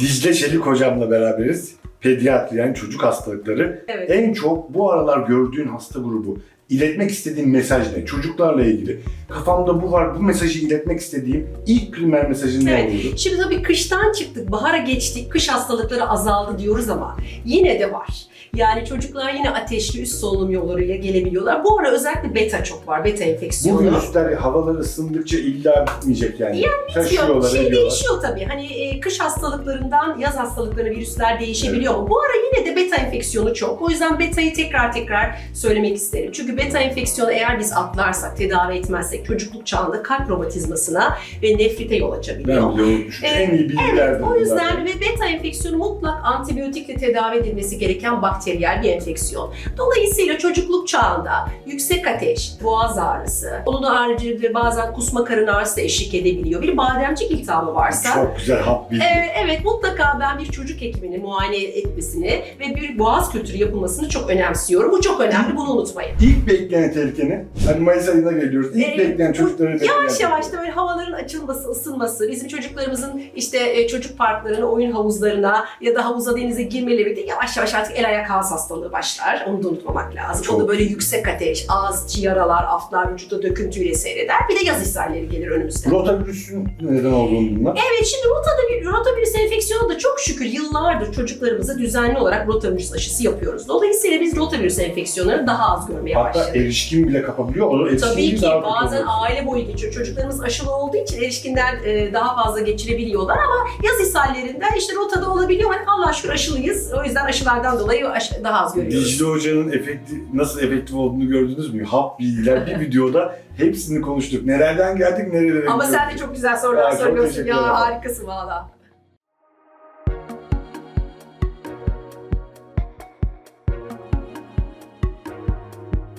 Dicle Çelik hocamla beraberiz. Pediatri yani çocuk hastalıkları. Evet. En çok bu aralar gördüğün hasta grubu. İletmek istediğin mesaj ne? Çocuklarla ilgili. Kafamda bu var, bu mesajı iletmek istediğim ilk primer mesajın ne Evet. olurdu? Şimdi tabii kıştan çıktık, bahara geçtik, kış hastalıkları azaldı diyoruz ama yine de var. Yani çocuklar yine ateşli üst solunum yollarıyla gelebiliyorlar. Bu ara özellikle beta çok var, beta Bu enfeksiyonu. virüsler havalar ısındıkça illa bitmeyecek yani. Taşıyorlar, Şey ediyorlar. değişiyor tabii. Hani e, kış hastalıklarından yaz hastalıklarına virüsler değişebiliyor ama bu ara yine de beta enfeksiyonu çok. O yüzden betayı tekrar tekrar söylemek isterim. Çünkü beta enfeksiyonu eğer biz atlarsak, tedavi etmezsek çocukluk çağında kalp romatizmasına ve nefrite yol açabiliyor. Ben. Ee, en iyi bilgilerden O bunlar. yüzden ve beta enfeksiyonu mutlak antibiyotikle tedavi edilmesi gereken bakteriyel bir enfeksiyon. Dolayısıyla çocukluk çağında yüksek ateş, boğaz ağrısı, onun haricinde bazen kusma karın ağrısı da eşlik edebiliyor. Bir bademcik iltihabı varsa Çok güzel hap bilgi. ee, evet mutlaka ben bir çocuk hekimini muayene etmesini ve bir boğaz kültürü yapılmasını çok önemsiyorum. Bu çok önemli bunu unutmayın. İlk bekleyen tehlike ne? Hani Mayıs ayına geliyoruz. İlk Ee, bekleyen çocukları bekleyen Yavaş yavaş da böyle havaların açılması, ısınması, bizim çocuklarımızın işte e, çocuk parklarına, oyun havuzlarına ya da havuza denize girmeleri birlikte yavaş yavaş artık el ayak ağız hastalığı başlar. Onu da unutmamak lazım. O da Çok. böyle yüksek ateş, ağız, yaralar, aflar, vücutta döküntüyle seyreder. Bir de yaz ishalleri gelir önümüzde. Rotavirüsün neden olduğunu bunlar. Evet şimdi rotada bir rotavirüs enfeksiyonu da çok şükür yıllardır çocuklarımıza düzenli olarak rotavirüs aşısı yapıyoruz. Dolayısıyla biz rotavirüs enfeksiyonlarını daha az görmeye Hatta başladık. erişkin bile kapabiliyor. O erişkinliği Tabii ki daha kötü bazen oluyor. aile boyu geçiyor. Çocuklarımız aşılı olduğu için erişkinden e, daha fazla geçirebiliyorlar ama yaz ishallerinde işte rotada olabiliyor. Hani Allah şükür aşılıyız. O yüzden aşılardan dolayı daha az görüyoruz. Dicle Hoca'nın efekti, nasıl efektif olduğunu gördünüz mü? Hap bilgiler bir videoda hepsini konuştuk. Nelerden geldik nerelere Ama gidiyoruz? sen de çok güzel sorular Ya, çok soruyorsun teşekkür ya ederim. harikasın valla.